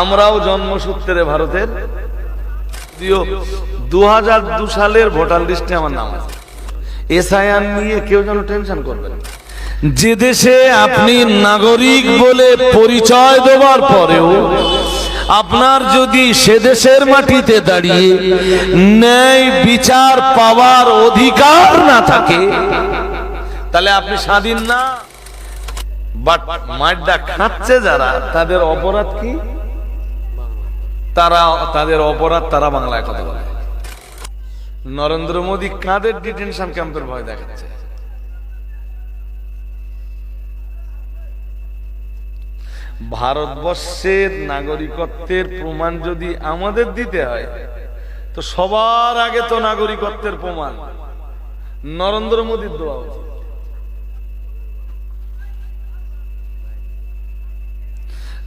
আমরাও জন্মসূত্রে ভারতের। দু হাজার দু সালের ভোটার লিস্টে আমার নাম আছে। এসআইআর নিয়ে কেউ যেন টেনশন করবে না। যে দেশে আপনি নাগরিক বলে পরিচয় দেওয়ার পরেও আপনার যদি সে দেশের মাটিতে দাঁড়িয়ে ন্যায় বিচার পাওয়ার অধিকার না থাকে, তাহলে আপনি স্বাধীন না? বাট মাঠটা খাচ্ছে যারা, তাদের অপরাধ কি? তারা, তাদের অপরাধ তারা বাংলায় কথা বলে। নরেন্দ্র মোদী কাদের ডিটেনশন ক্যাম্পের ভয় দেখাচ্ছে? ভারতবর্ষের নাগরিকত্বের প্রমাণ যদি আমাদের দিতে হয়, তো সবার আগে তো নাগরিকত্বের প্রমাণ। নরেন্দ্র মোদীর দেওয়া উচিত।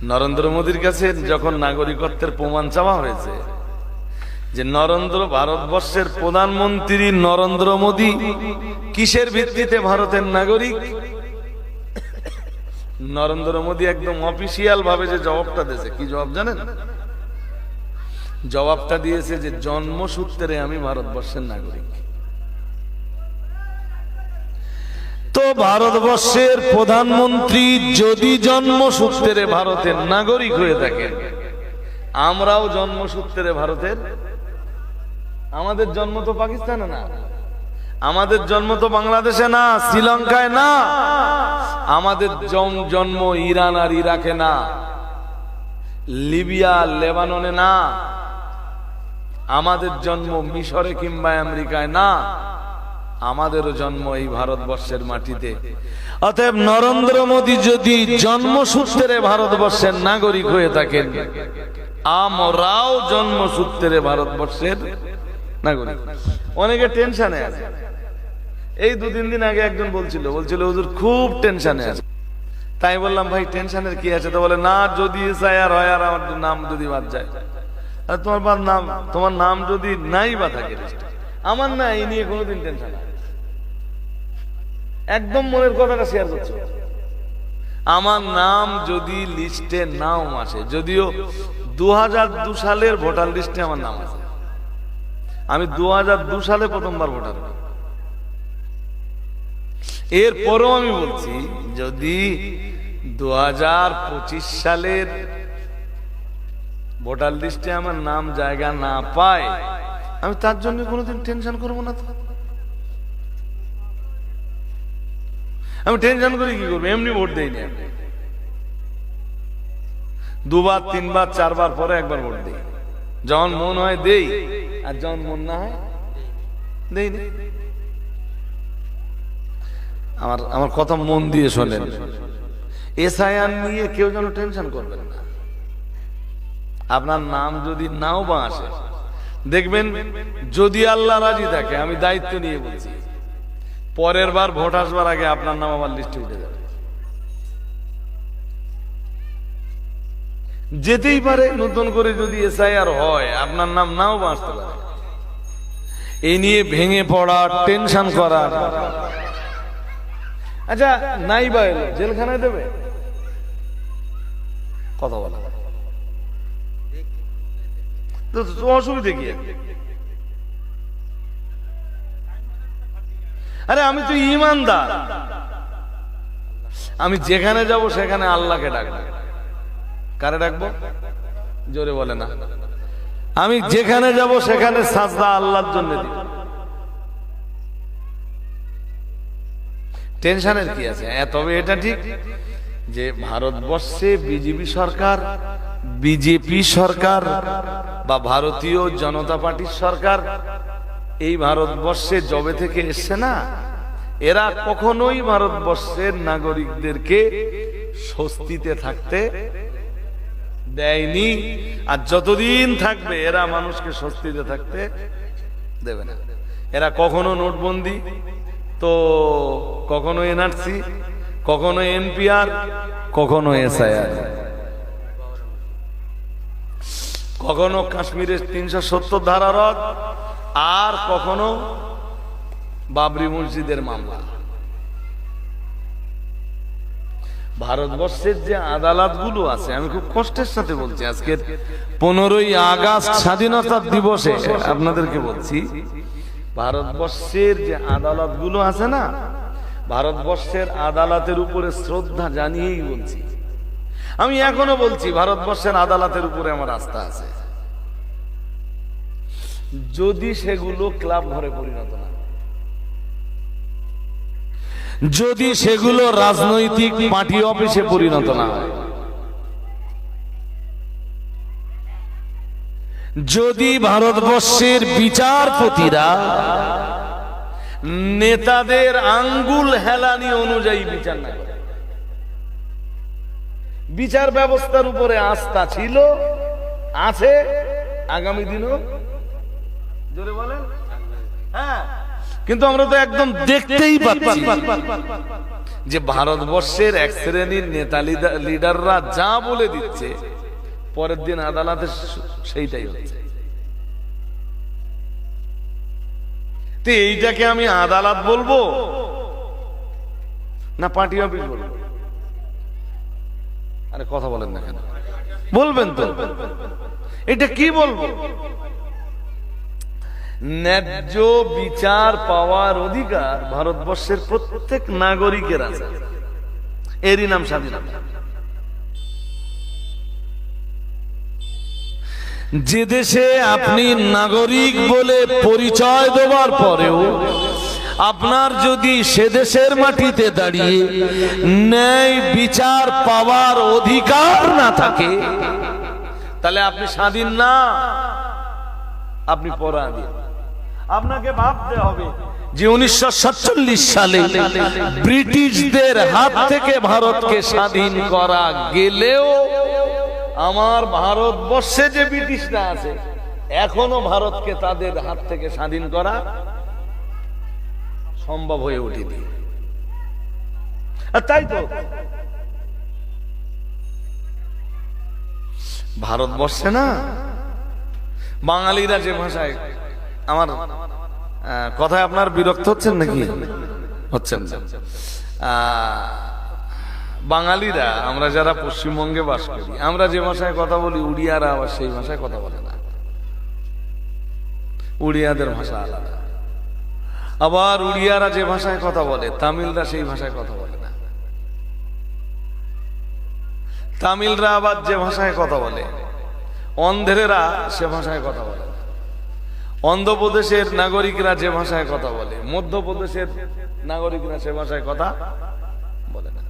নরেন্দ্র মোদীর কাছে যখন নাগরিকত্বের প্রমাণ চাওয়া হয়েছে যে নরেন্দ্র ভারতবর্ষের প্রধানমন্ত্রী নরেন্দ্র মোদী কিসের ভিত্তিতে ভারতের নাগরিক? নরেন্দ্র মোদী একদম অফিসিয়াল ভাবে যে জবাবটা দিয়েছে, কি জবাব জানেন? জবাবটা দিয়েছে যে জন্মসূত্রে আমি ভারতবর্ষের নাগরিক। তো ভারতবর্ষের প্রধানমন্ত্রী যদি জন্মসূত্রে ভারতের নাগরিক হয়ে থাকেন, আমরাও জন্মসূত্রে ভারতের? আমাদের জন্ম তো পাকিস্তানে না। আমাদের জন্ম তো বাংলাদেশে না, শ্রীলঙ্কায় না। আমাদের জন্ম ইরান আর ইরাকে না। লিবিয়া, লেবাননে না। আমাদের জন্ম মিশরে কিংবা আমেরিকায় না। আমাদেরও জন্ম এই ভারতবর্ষের মাটিতে। অতএব নরেন্দ্র মোদী যদি জন্মসূত্রে ভারতবর্ষের নাগরিক হয়ে থাকেন, আমরাও জন্মসূত্রে ভারতবর্ষের নাগরিক। অনেকে টেনশনে আছে। এই দু তিন দিন আগে একজন বলছিল বলছিল, হুজুর, খুব টেনশনে আছে। তাই বললাম, ভাই, টেনশনের কি আছে? তো বলে, না, যদি এসআইআর হয়, আর আমার নাম যদি বাদ যায়। আর তোমার বাদ নাম, তোমার নাম যদি নাই বা থাকে। আমার না, এই নিয়ে কোনোদিন টেনশন একদম মনের কথাটা শেয়ার করছ। আমার নাম যদি লিস্টে নাও আসে, যদিও দু দু সালের ভোটার লিস্টে আমার নাম আছে। আমি দু দু সালে প্রথমবার ভোটার। এরপরও আমি বলছি, যদি দু পঁচিশ সালের ভোটার লিস্টে আমার নাম জায়গা না পায় আমি তার জন্য কোনোদিন টেনশন করব না তো। আমি টেনশন করি কি করব? এমনি ভোট দেইনি আমি দুবার, তিনবার, চারবার, পরে একবার ভোট দিই। যখন মন হয় দেই, আর যখন মন না হয়, দেই না। আমার আমার কথা মন দিয়ে শোনেন। এসআইআর নিয়ে কেউ যেন টেনশন করবেন না। আপনার নাম যদি নাও বা আসে দেখবেন, যদি আল্লাহ রাজি থাকে, আমি দায়িত্ব নিয়ে বলছি। পরের বার ভোট আসবার আগে আপনার নাম আমার লিস্টে উঠে যাবে। যেতেই পারে, নতুন করে যদি এসআইআর হয়, আপনার নাম নাও বাঁচতে পারে। এই নিয়ে ভেঙে পড়া, টেনশন করা। আচ্ছা নাই বা জেলখানায় দেবে? কথা বলা। তো অসুবিধে কি? আরে আমি তো ইমানদার। আমি যেখানে যাব সেখানে আল্লাহকে ডাকবো। কারে ডাকবো? জোরে বলে না। আমি যেখানে যাব সেখানে সাজদা আল্লাহর জন্য টেনশনের কি আছে? তবে এটা ঠিক যে ভারতবর্ষে বিজেপি সরকার বিজেপি সরকার বা ভারতীয় জনতা পার্টির সরকার এই ভারতবর্ষে জবে থেকে এসছে না? এরা কখনোই ভারতবর্ষের নাগরিকদেরকে স্বস্তিতে থাকতে দেয়নি। আর যতদিন থাকবে এরা মানুষকে স্বস্তিতে থাকতে দেবে না। এরা কখনো নোটবন্দি, তো কখনো এনআরসি, কখনো এনপিআর, কখনো এসআইআর। কখনো কাশ্মীরের তিনশো সত্তর ধারা আর কখনো বাবরি মসজিদের মামলা। ভারতবর্ষের যে আদালতগুলো আছে, আমি খুব কষ্টের সাথে বলছি, আজকের পনেরোই আগস্ট স্বাধীনতা দিবসে আপনাদেরকে বলছি, ভারতবর্ষের যে আদালতগুলো আছে না, ভারতবর্ষের আদালতের উপরে শ্রদ্ধা জানিয়েই বলছি। আমি এখনও বলছি, ভারতবর্ষের আদালতের উপরে আমার আস্থা আছে। যদি সেগুলো ক্লাব ঘরে পরিণত না যদি সেগুলো রাজনৈতিক পার্টি অফিসে পরিণত না হয়। যদি ভারতবর্ষের বিচারপতিরা নেতাদের আঙ্গুল হেলানি অনুযায়ী বিচার না করে। বিচার ব্যবস্থার উপরে আস্থা ছিল, আছে, আগামী দিনও। জোরে বলেন? হ্যাঁ। কিন্তু আমরা তো একদম দেখতেই পাচ্ছি যে ভারতবর্ষের এক শ্রেণির নেতা লিডার- লিডাররা যা বলে দিচ্ছে, পরের দিন আদালতে সেইটাই হচ্ছে। এইটাকে আমি আদালত বলব? না পার্টি অফিস বলব? আরে কথা বলেন না কেন? বলবেন তো। এটা কি বলব? ন্যায্য বিচার পাওয়ার অধিকার ভারতবর্ষের প্রত্যেক নাগরিকের আছে। এরই নাম স্বাধীনতা। যে দেশে আপনি নাগরিক বলে পরিচয় দেওয়ার পরেও আপনার যদি সে দেশের মাটিতে দাঁড়িয়ে ন্যায় বিচার পাওয়ার অধিকার না থাকে, তাহলে আপনি স্বাধীন না? আপনি পরাধীন। আপনাকে ভাবতে হবে যে উনিশশো সাতচল্লিশ সালে ব্রিটিশদের হাত থেকে ভারতকে স্বাধীন করা গেলেও আমার ভারতবর্ষে যে ব্রিটিশরা আছে, এখনও ভারতকে তাদের হাত থেকে স্বাধীন করা সম্ভব হয়ে ওঠেনি তাই তো ভারতবর্ষে না বাঙালিরা যে ভাষায় আমার কথায় আপনার বিরক্ত হচ্ছেন নাকি? হচ্ছেন বাঙালিরা, আমরা যারা পশ্চিমবঙ্গে বাস করি, আমরা যে ভাষায় কথা বলি, উড়িয়ারা আবার সেই ভাষায় কথা বলে না। উড়িয়াদের ভাষা আলাদা। আবার উড়িয়ারা যে ভাষায় কথা বলে, তামিলরা সেই ভাষায় কথা বলে না। তামিলরা আবার যে ভাষায় কথা বলে, অন্ধ্রেরা সে ভাষায় কথা বলে অন্ধ্রপ্রদেশের নাগরিকরা যে ভাষায় কথা বলে, মধ্যপ্রদেশের নাগরিকরা সে ভাষায় কথা বলে না।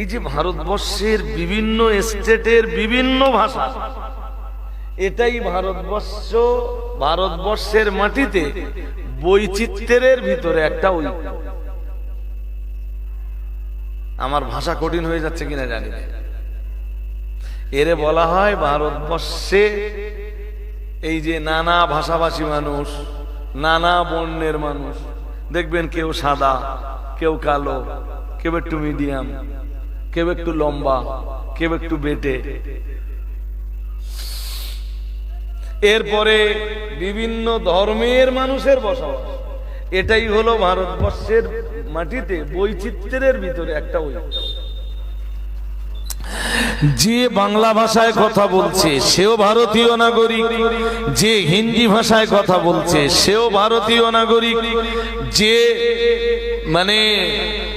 এই যে ভারতবর্ষের বিভিন্ন স্টেটের বিভিন্ন ভাষা, এটাই ভারতবর্ষ, ভারতবর্ষের মাটিতে বৈচিত্র্যের ভিতরে একটা ঐক্য আমার ভাষা কঠিন হয়ে যাচ্ছে কিনা জানি এরে বলা হয় ভারতবর্ষে এই যে নানা ভাষাভাষী মানুষ, নানা বর্ণের মানুষ, দেখবেন কেউ সাদা, কেউ কালো, কেউ একটু মিডিয়াম, কেউ একটু লম্বা, কেউ একটু বেটে এরপরে বিভিন্ন ধর্মের মানুষের বসবাস। এটাই হলো ভারতবর্ষের মাটিতে বৈচিত্র্যের ভিতরে একটা যে বাংলা ভাষায় কথা বলছে, সেও ভারতীয় নাগরিক। যে হিন্দি ভাষায় কথা বলছে, সেও ভারতীয় নাগরিক। যে মানে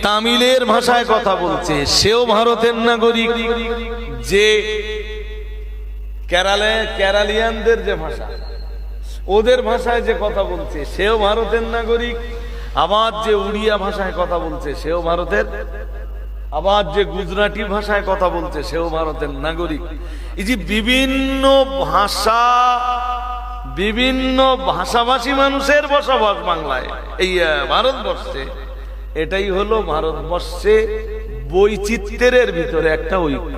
তামিলের ভাষায় কথা বলছে, সেও ভারতের নাগরিক। যে কেরালে, কেরালিয়ানদের যে ভাষা, ওদের ভাষায় যে কথা বলছে, সেও ভারতের নাগরিক। আবার যে উড়িয়া ভাষায় কথা বলছে, সেও ভারতের। আবার যে গুজরাটি ভাষায় কথা বলছে, সেও ভারতের নাগরিক। এই যে বিভিন্ন ভাষা, বিভিন্ন ভাষাভাষী মানুষের বসবাস বাংলায়, এই ভারতবর্ষে, এটাই হলো ভারতবর্ষে বৈচিত্র্যের ভিতরে একটা ঐক্য।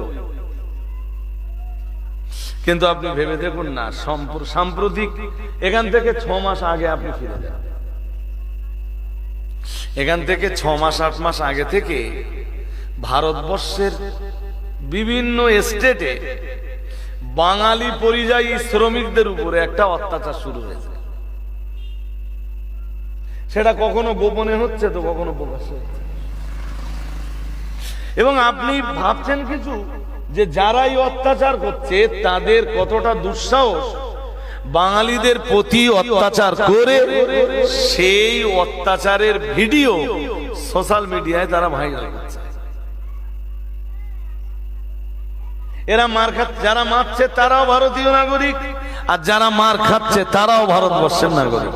কিন্তু আপনি ভেবে দেখুন না, সম্প্র- সাম্প্রতিক, এখান থেকে ছ মাস আগে আপনি ফিরে যান। এখান থেকে ছ মাস, আট মাস আগে থেকে ভারতবর্ষের বিভিন্ন স্টেটে বাঙালি পরিযায়ী শ্রমিকদের উপরে একটা অত্যাচার শুরু হয়েছে। সেটা কখনো গোপনে হচ্ছে তো কখনো প্রকাশ্যে হচ্ছে। এবং আপনি ভাবছেন কিছু? যে যারাই অত্যাচার করছে, তাদের কতটা দুঃসাহস? বাঙালিদের প্রতি অত্যাচার করে সেই অত্যাচারের ভিডিও সোশ্যাল মিডিয়ায় তারা ভাইরাল করছে। এরা মার খা- যারা মারছে তারাও ভারতীয় নাগরিক, আর যারা মার খাচ্ছে তারাও ভারতবর্ষের নাগরিক।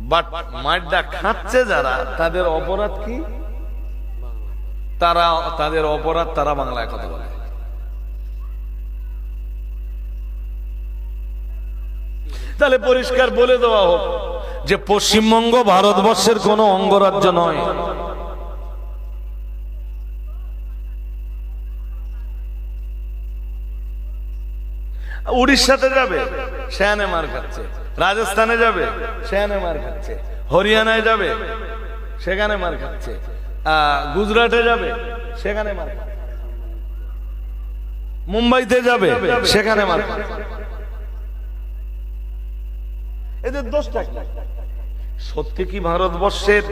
বাট মারটা খাচ্ছে যারা, তাদের অপরাধ কি? তারা, তাদের অপরাধ তারা বাংলায় কথা বলে। তাহলে পরিষ্কার বলে দেওয়া হোক যে পশ্চিমবঙ্গ ভারতবর্ষের কোনো অঙ্গরাজ্য নয়। উড়িষ্যাতে যাবে সেখানে মার খাচ্ছে। রাজস্থানে যাবে সেখানে মার খাচ্ছে। হরিয়ানায় যাবে, সেখানে মার খাচ্ছে। গুজরাটে যাবে? সেখানে মার মুম্বাইতে যাবে? সেখানে মার এদের দোষটা কি? সত্যি কি ভারতবর্ষের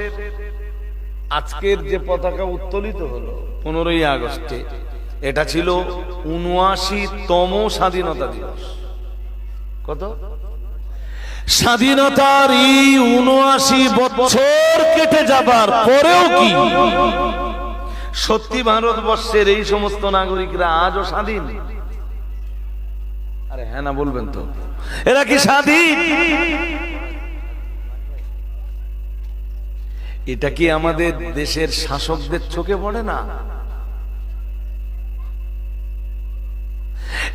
আজকের যে পতাকা উত্তোলিত হলো পনেরোই আগস্টে এটা ছিল উনআশি তম স্বাধীনতা দিবস। কত? স্বাধীনতার এই উনআশি বছর কেটে যাবার পরেও কি? সত্যি ভারতবর্ষের এই সমস্ত নাগরিকরা আজও স্বাধীন? আরে হ্যাঁ না, বলবেন তো। এরা কি স্বাধীন? এটা কি আমাদের দেশের শাসকদের চোখে পড়ে না?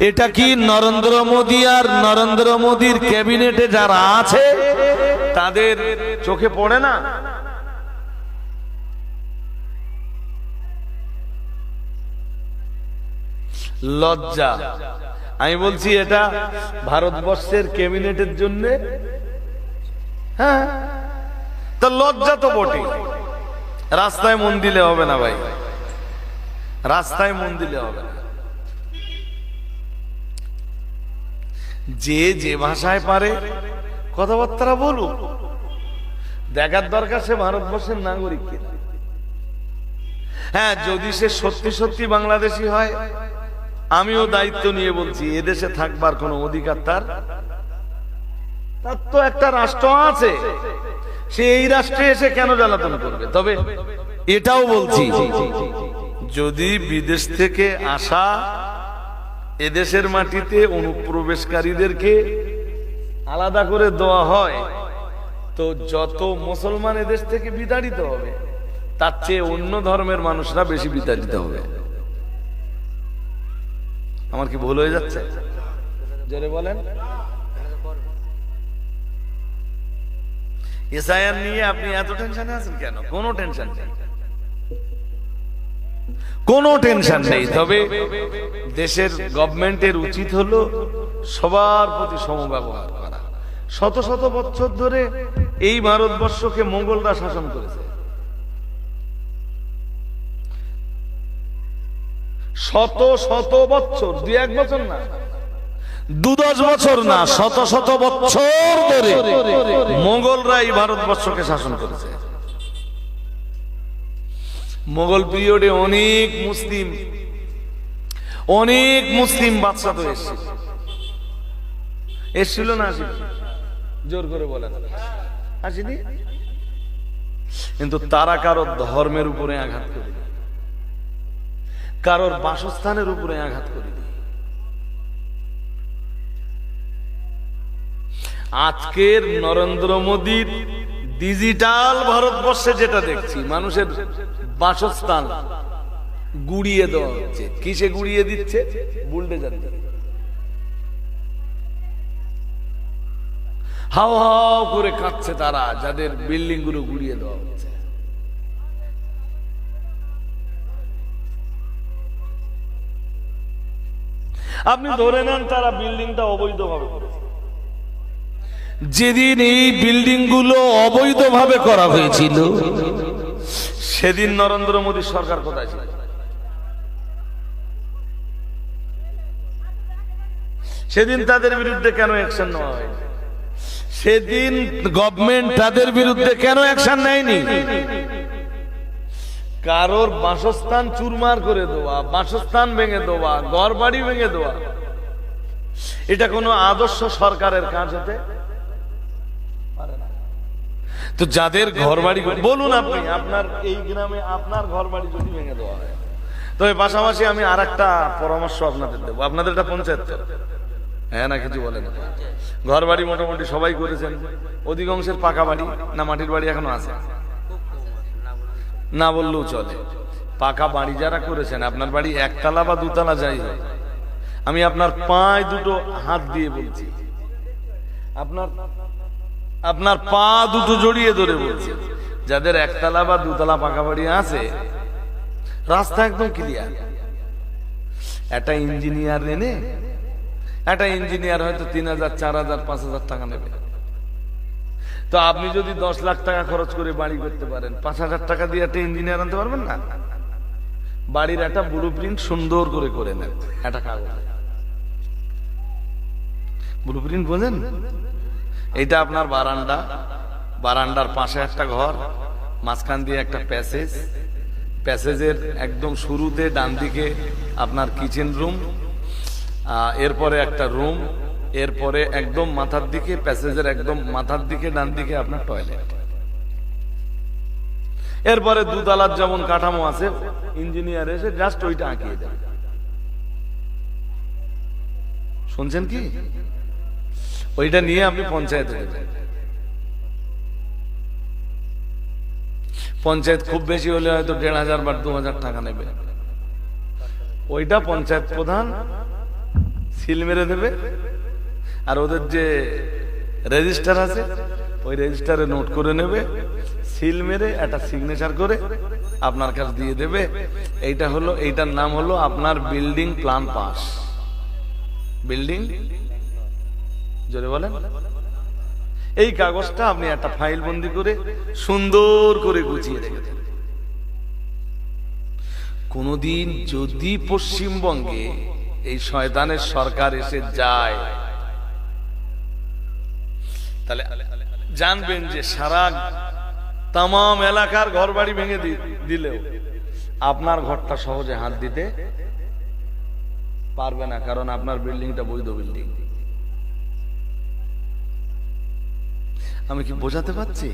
এটা কি নরেন্দ্র মোদী আর নরেন্দ্র মোদীর ক্যাবিনেটে যারা আছে, তাদের চোখে পড়ে না? লজ্জা। আমি বলছি, এটা ভারতবর্ষের ক্যাবিনেটের জন্য? হ্যাঁ। তা লজ্জা তো বটে রাস্তায় মন দিলে হবে না ভাই। রাস্তায় মন দিলে হবে না। যে যে ভাষায় পারে কথাবার্তা বলুক। দেখার দরকার সে ভারতবর্ষের নাগরিক কিনা। হ্যাঁ যদি সে সত্যি সত্যি বাংলাদেশি হয়, আমিও দায়িত্ব নিয়ে বলছি, এদেশে থাকবার কোনো অধিকার তার? তার তো একটা রাষ্ট্র আছে। সে এই রাষ্ট্রে এসে কেন জ্বালাতন করবে? তবে এটাও বলছি, যদি বিদেশ থেকে আসা এদেশের মাটিতে অনুপ্রবেশকারীদেরকে আলাদা করে দেওয়া হয়। তো যত মুসলমান এদেশ থেকে বিতাড়িত হবে, তার চেয়ে অন্য ধর্মের মানুষরা বেশি বিতাড়িত হবে। আমার কি ভুল হয়ে যাচ্ছে? জোরে বলেন। এসআইআর নিয়ে আপনি এত টেনশনে আছেন কেন? কোনো টেনশন নেই। কোনো টেনশন নেই। তবে দেশের গভর্নমেন্টের উচিত হলো সবার প্রতি সমব্যবহার করা। শত শত বছর ধরে এই ভারতবর্ষকে মোগলরা শাসন করেছে। শত শত বছর দুই এক বছর না, দু দশ বছর না, শত শত বছর ধরে মোগলরা এই ভারতবর্ষকে শাসন করেছে। মোগল পিরিয়ডে অনেক মুসলিম অনেক মুসলিম বাদশা তো এসেছিল এসেছিল না আসেনি? জোর করে বলেন। আসেনি? কিন্তু তারা কারও ধর্মের উপরে আঘাত করে কারোর বাসস্থানের উপরে আঘাত করে আজকের নরেন্দ্র মোদীর ডিজিটাল ভারতবর্ষে যেটা দেখছি, মানুষের বাসস্থান। গুড়িয়ে দেওয়া হচ্ছে। কিসে গুড়িয়ে দিচ্ছে? বুলডেজার হাও হাও করে কাঁদছে তারা, যাদের বিল্ডিংগুলো গুড়িয়ে দেওয়া হচ্ছে। আপনি ধরে নেন তারা বিল্ডিংটা অবৈধভাবে করেছে। যেদিন এই বিল্ডিংগুলো অবৈধভাবে করা হয়েছিল সেদিন নরেন্দ্র মোদী সরকার কোথায় ছিল সেদিন তাদের বিরুদ্ধে কেন অ্যাকশন নেওয়া হয় সেদিন গভর্নমেন্ট তাদের বিরুদ্ধে কেন অ্যাকশন নেয়নি কারোর বাসস্থান চুরমার করে দেওয়া, বাসস্থান ভেঙে দেওয়া ঘর বাড়ি ভেঙে দেওয়া, এটা কোনো আদর্শ সরকারের কাজ হতে। তো যাদের ঘর বাড়ি বলুন আপনি। আপনার এই গ্রামে আপনার ঘর বাড়ি যদি ভেঙে দেওয়া হয়। তবে পাশাপাশি আমি আর একটা পরামর্শ আপনাদের দেবো। আপনাদের এটা পঞ্চায়েত হ্যাঁ না কিছু বলেন ঘর বাড়ি মোটামুটি সবাই করেছেন। অধিকাংশের পাকা বাড়ি না মাটির বাড়ি এখনও আছে? না বললেও চলে। পাকা বাড়ি যারা করেছেন আপনার বাড়ি একতলা বা দুতলা যাই হোক আমি আপনার পায়ে দুটো হাত দিয়ে বলছি। আপনার আপনার পা দুটো জড়িয়ে ধরে বলছি। যাদের একতলা বা দুতলা পাকা বাড়ি আছে, রাস্তা একদম ক্লিয়ার একটা ইঞ্জিনিয়ার এনে, একটা ইঞ্জিনিয়ার হয়তো তিন হাজার, চার হাজার, পাঁচ হাজার টাকা নেবে। তো আপনি যদি দশ লাখ টাকা খরচ করে বাড়ি করতে পারেন, পাঁচ হাজার টাকা দিয়ে একটা ইঞ্জিনিয়ার আনতে পারবেন না? বাড়ির একটা ব্লু প্রিন্ট সুন্দর করে করে নেন, একটা কাগজ। ব্লু প্রিন্ট বোঝেন? এইটা আপনার বারান্দা। বারান্দার পাশে একটা ঘর, মাঝখান দিয়ে একটা প্যাসেজ। প্যাসেজের একদম শুরুতে ডান দিকে আপনার কিচেন রুম এরপরে একটা রুম, এরপরে একদম মাথার দিকে, প্যাসেজের একদম মাথার দিকে ডান দিকে আপনার টয়লেট। এরপরে দুতলার যেমন কাঠামো আছে, ইঞ্জিনিয়ার এসে জাস্ট ওইটা আঁকিয়ে দেবে। শুনছেন কি? ওইটা নিয়ে আপনি পঞ্চায়েতে পঞ্চায়েত খুব বেশি হলে হয়তো দেড় হাজার বা দু হাজার টাকা নেবে। ওইটা পঞ্চায়েত প্রধান সিল মেরে দেবে। আর ওদের যে রেজিস্টার আছে, ওই রেজিস্টারে নোট করে নেবে, সিল মেরে একটা সিগনেচার করে আপনার কাছে দিয়ে দেবে। এইটা হলো, এইটার নাম হলো আপনার বিল্ডিং প্ল্যান পাস। বিল্ডিং জোরে বলেন। এই কাগজটা আপনি একটা ফাইল বন্দি করে সুন্দর করে গুছিয়ে রেখেছেন কোনদিন যদি পশ্চিমবঙ্গে এই শয়তানের সরকার এসে যায়, তাহলে জানবেন যে সারা তাম এলাকার ঘর বাড়ি ভেঙে দিলেও আপনার ঘরটা সহজে হাত দিতে পারবে না, কারণ আপনার বিল্ডিংটা বৈধ বিল্ডিং। আমি কি বোঝাতে পারছি?